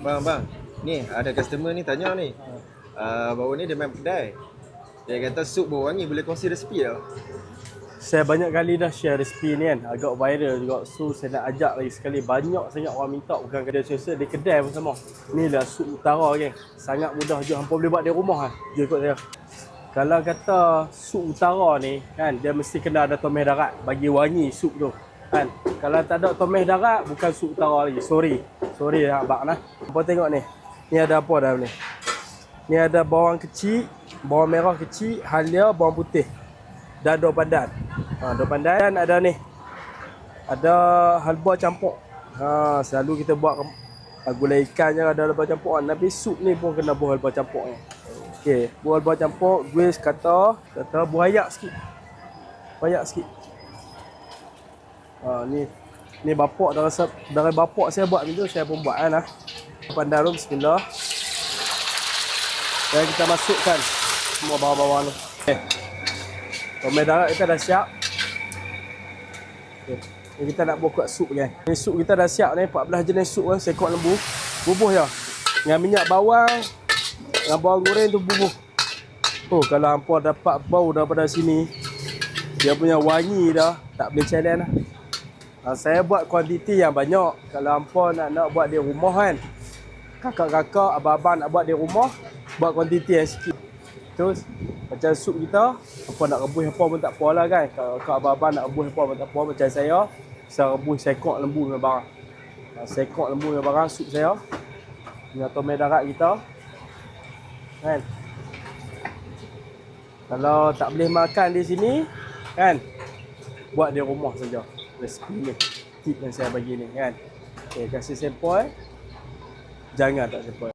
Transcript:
Bang, bang. Ni ada customer ni tanya ni. Uh, baru ni dia main kedai. Dia kata sup bau wangi boleh kongsi resipi tau. Saya banyak kali dah share resipi ni kan. Agak viral juga. So saya nak ajak lagi sekali. Banyak sangat orang minta Bukan kedai sosial. Di kedai pun sama. Ni lah sup utara geng Sangat mudah je Hampa boleh buat di rumah kan. Je ikut saya Kalau kata sup utara ni kan Dia mesti kena ada tomeh darat. Bagi wangi sup tu kan Kalau tak ada tomeh darat Bukan sup utara lagi Sorry Sorry lah abang nah Hampa tengok ni Ni ada apa dah ni Ni ada bawang kecil Bawang merah kecil Halia bawang putih dan daun pandan. Ha, daun pandan dan ada ni. Ada halba campur. Ha, selalu kita buat gulai ikan je ada halba campur. Tapi sup ni pun kena buah halba campur ni. Okey, buah halba campur, guys kata, kata buah ayak sikit. Buah ayak sikit. Ha, ni ni bapak dari dari bapak saya buat ni tu saya pun buat kan ah. Pandan tu bismillah. Dan kita masukkan semua bawang-bawang tu. Okay. Tomat darat kita dah siap. Okay. Ni kita nak buat sup kan. Ni sup kita dah siap ni 14 jenis sup kan sekok lembu. Bubuh je. Dengan minyak bawang dengan bawang goreng tu bubuh. Oh kalau hangpa dapat bau daripada sini dia punya wangi dah tak boleh challenge lah. Ha, saya buat kuantiti yang banyak. Kalau hangpa nak nak buat di rumah kan. Kakak-kakak, abang-abang nak buat di rumah, buat kuantiti yang sikit. Terus macam sup kita, apa nak rebus apa pun tak apa lah kan. Kalau kau abang-abang nak rebus apa pun tak apa macam saya, saya rebus sekok lembu dengan barang. Ha, Sekok lembu dengan barang sup saya. Dengan tomat darat kita. Kan? Kalau tak boleh makan di sini, kan? Buat di rumah saja. Resipi ni. Tip yang saya bagi ni kan. Okay, kasih sampel. Jangan tak sampel.